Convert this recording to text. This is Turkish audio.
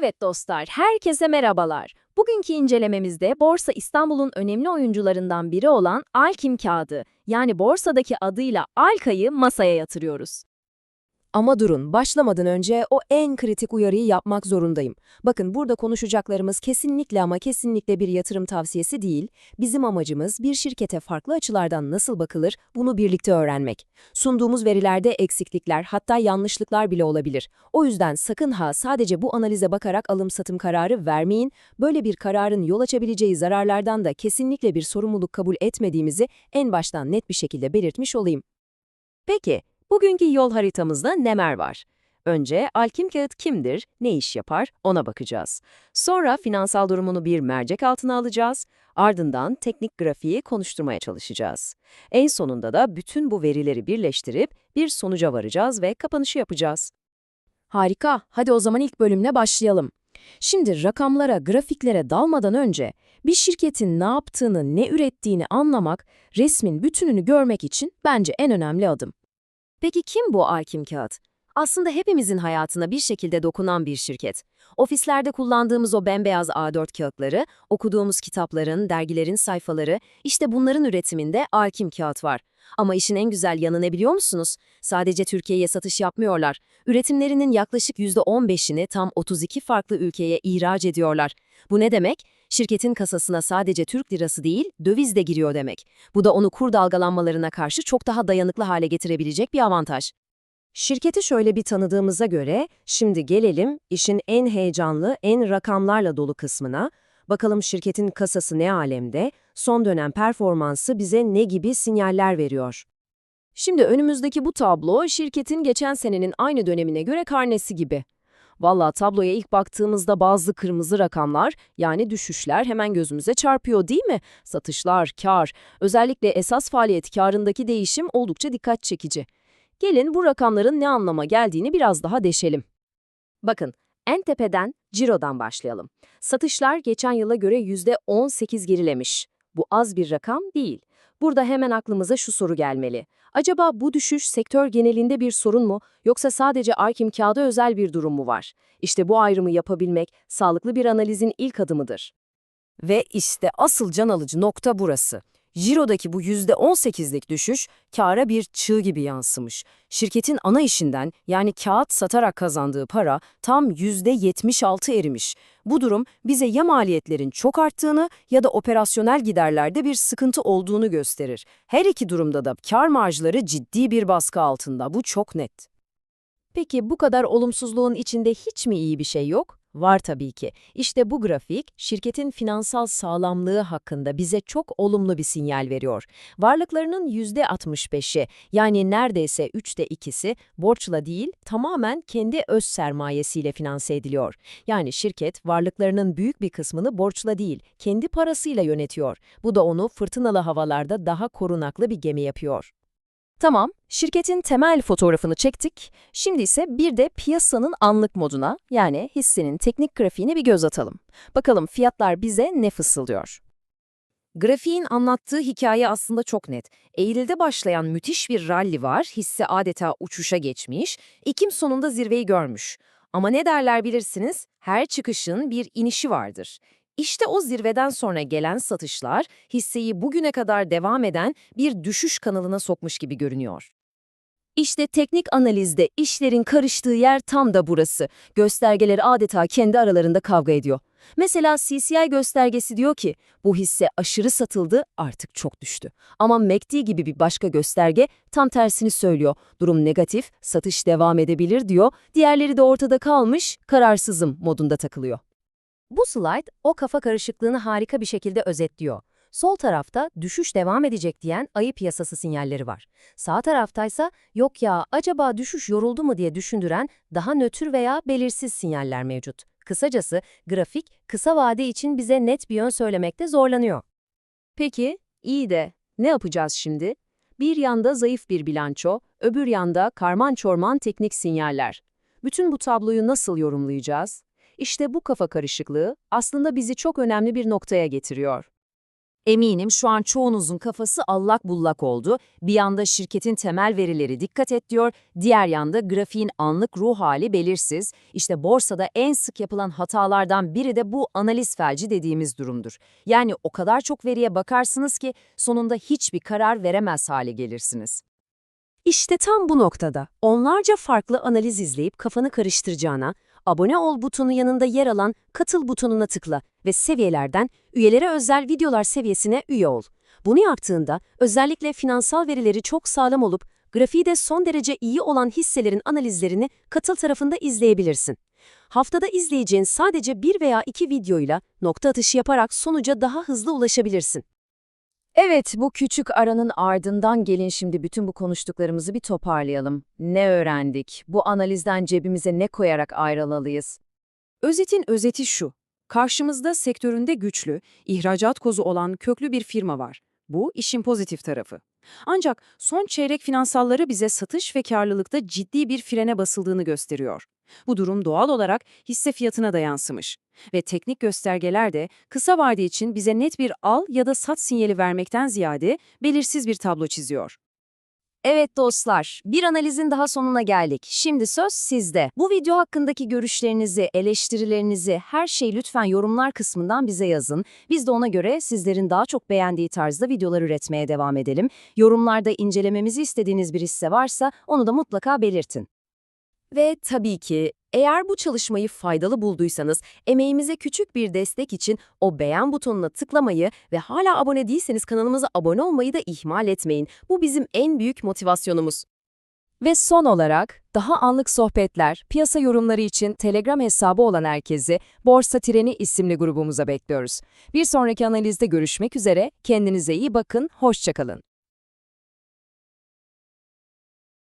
Evet dostlar, herkese merhabalar. Bugünkü incelememizde Borsa İstanbul'un önemli oyuncularından biri olan Alkim kağıdı, yani borsadaki adıyla Alka'yı masaya yatırıyoruz. Ama durun, başlamadan önce o en kritik uyarıyı yapmak zorundayım. Bakın burada konuşacaklarımız kesinlikle ama kesinlikle bir yatırım tavsiyesi değil. Bizim amacımız bir şirkete farklı açılardan nasıl bakılır bunu birlikte öğrenmek. Sunduğumuz verilerde eksiklikler hatta yanlışlıklar bile olabilir. O yüzden sakın ha sadece bu analize bakarak alım-satım kararı vermeyin. Böyle bir kararın yol açabileceği zararlardan da kesinlikle bir sorumluluk kabul etmediğimizi en baştan net bir şekilde belirtmiş olayım. Peki, Bugünkü yol haritamızda neler var? Önce Alkim Kağıt kimdir, ne iş yapar ona bakacağız. Sonra finansal durumunu bir mercek altına alacağız. Ardından teknik grafiği konuşturmaya çalışacağız. En sonunda da bütün bu verileri birleştirip bir sonuca varacağız ve kapanışı yapacağız. Harika, hadi o zaman ilk bölümle başlayalım. Şimdi rakamlara, grafiklere dalmadan önce bir şirketin ne yaptığını, ne ürettiğini anlamak, resmin bütününü görmek için bence en önemli adım. Peki kim bu Alkim Kağıt? Aslında hepimizin hayatına bir şekilde dokunan bir şirket. Ofislerde kullandığımız o bembeyaz A4 kağıtları, okuduğumuz kitapların, dergilerin sayfaları, işte bunların üretiminde Alkim Kağıt var. Ama işin en güzel yanı ne biliyor musunuz? Sadece Türkiye'ye satış yapmıyorlar. Üretimlerinin yaklaşık %15'ini tam 32 farklı ülkeye ihraç ediyorlar. Bu ne demek? Şirketin kasasına sadece Türk lirası değil, döviz de giriyor demek. Bu da onu kur dalgalanmalarına karşı çok daha dayanıklı hale getirebilecek bir avantaj. Şirketi şöyle bir tanıdığımıza göre, şimdi gelelim işin en heyecanlı, en rakamlarla dolu kısmına. Bakalım şirketin kasası ne alemde, son dönem performansı bize ne gibi sinyaller veriyor. Şimdi önümüzdeki bu tablo şirketin geçen senenin aynı dönemine göre karnesi gibi. Valla tabloya ilk baktığımızda bazı kırmızı rakamlar yani düşüşler hemen gözümüze çarpıyor değil mi? Satışlar, kar, özellikle esas faaliyet karındaki değişim oldukça dikkat çekici. Gelin bu rakamların ne anlama geldiğini biraz daha deşelim. Bakın, en tepeden cirodan başlayalım. Satışlar geçen yıla göre %18 gerilemiş. Bu az bir rakam değil. Burada hemen aklımıza şu soru gelmeli. Acaba bu düşüş sektör genelinde bir sorun mu yoksa sadece Arkim kağıda özel bir durum mu var? İşte bu ayrımı yapabilmek sağlıklı bir analizin ilk adımıdır. Ve işte asıl can alıcı nokta burası. Ciro'daki bu %18'lik düşüş kâra bir çığ gibi yansımış. Şirketin ana işinden yani kağıt satarak kazandığı para tam %76 erimiş. Bu durum bize ya maliyetlerin çok arttığını ya da operasyonel giderlerde bir sıkıntı olduğunu gösterir. Her iki durumda da kar marjları ciddi bir baskı altında. Bu çok net. Peki bu kadar olumsuzluğun içinde hiç mi iyi bir şey yok? Var tabii ki. İşte bu grafik, şirketin finansal sağlamlığı hakkında bize çok olumlu bir sinyal veriyor. Varlıklarının %65'i, yani neredeyse üçte ikisi, borçla değil, tamamen kendi öz sermayesiyle finanse ediliyor. Yani şirket, varlıklarının büyük bir kısmını borçla değil, kendi parasıyla yönetiyor. Bu da onu fırtınalı havalarda daha korunaklı bir gemi yapıyor. Tamam, şirketin temel fotoğrafını çektik. Şimdi ise bir de piyasanın anlık moduna, yani hissenin teknik grafiğine bir göz atalım. Bakalım fiyatlar bize ne fısıldıyor? Grafiğin anlattığı hikaye aslında çok net. Eylül'de başlayan müthiş bir rally var, hisse adeta uçuşa geçmiş, Ekim sonunda zirveyi görmüş. Ama ne derler bilirsiniz, her çıkışın bir inişi vardır. İşte o zirveden sonra gelen satışlar hisseyi bugüne kadar devam eden bir düşüş kanalına sokmuş gibi görünüyor. İşte teknik analizde işlerin karıştığı yer tam da burası. Göstergeler adeta kendi aralarında kavga ediyor. Mesela CCI göstergesi diyor ki bu hisse aşırı satıldı artık çok düştü. Ama MACD gibi bir başka gösterge tam tersini söylüyor. Durum negatif, satış devam edebilir diyor. Diğerleri de ortada kalmış, kararsızım modunda takılıyor. Bu slide o kafa karışıklığını harika bir şekilde özetliyor. Sol tarafta düşüş devam edecek diyen ayı piyasası sinyalleri var. Sağ taraftaysa yok ya acaba düşüş yoruldu mu diye düşündüren daha nötr veya belirsiz sinyaller mevcut. Kısacası grafik kısa vade için bize net bir yön söylemekte zorlanıyor. Peki iyi de ne yapacağız şimdi? Bir yanda zayıf bir bilanço, öbür yanda karman çorman teknik sinyaller. Bütün bu tabloyu nasıl yorumlayacağız? İşte bu kafa karışıklığı aslında bizi çok önemli bir noktaya getiriyor. Eminim şu an çoğunuzun kafası allak bullak oldu. Bir yanda şirketin temel verileri dikkat et diyor, diğer yanda grafiğin anlık ruh hali belirsiz. İşte borsada en sık yapılan hatalardan biri de bu analiz felci dediğimiz durumdur. Yani o kadar çok veriye bakarsınız ki sonunda hiçbir karar veremez hale gelirsiniz. İşte tam bu noktada onlarca farklı analiz izleyip kafanı karıştıracağına, abone ol butonu yanında yer alan katıl butonuna tıkla ve seviyelerden üyelere özel videolar seviyesine üye ol. Bunu yaptığında özellikle finansal verileri çok sağlam olup grafiği de son derece iyi olan hisselerin analizlerini katıl tarafında izleyebilirsin. Haftada izleyeceğin sadece bir veya iki videoyla nokta atışı yaparak sonuca daha hızlı ulaşabilirsin. Evet, bu küçük aranın ardından gelin şimdi bütün bu konuştuklarımızı bir toparlayalım. Ne öğrendik? Bu analizden cebimize ne koyarak ayrılalıyız? Özetin özeti şu. Karşımızda sektöründe güçlü, ihracat kozu olan köklü bir firma var. Bu işin pozitif tarafı. Ancak son çeyrek finansalları bize satış ve karlılıkta ciddi bir frene basıldığını gösteriyor. Bu durum doğal olarak hisse fiyatına da yansımış. Ve teknik göstergeler de kısa vade için bize net bir al ya da sat sinyali vermekten ziyade belirsiz bir tablo çiziyor. Evet dostlar, bir analizin daha sonuna geldik. Şimdi söz sizde. Bu video hakkındaki görüşlerinizi, eleştirilerinizi, her şeyi lütfen yorumlar kısmından bize yazın. Biz de ona göre sizlerin daha çok beğendiği tarzda videolar üretmeye devam edelim. Yorumlarda incelememizi istediğiniz bir hisse varsa onu da mutlaka belirtin. Ve tabii ki eğer bu çalışmayı faydalı bulduysanız emeğimize küçük bir destek için o beğen butonuna tıklamayı ve hala abone değilseniz kanalımıza abone olmayı da ihmal etmeyin. Bu bizim en büyük motivasyonumuz. Ve son olarak daha anlık sohbetler, piyasa yorumları için Telegram hesabı olan herkesi Borsa Treni isimli grubumuza bekliyoruz. Bir sonraki analizde görüşmek üzere, kendinize iyi bakın, hoşçakalın.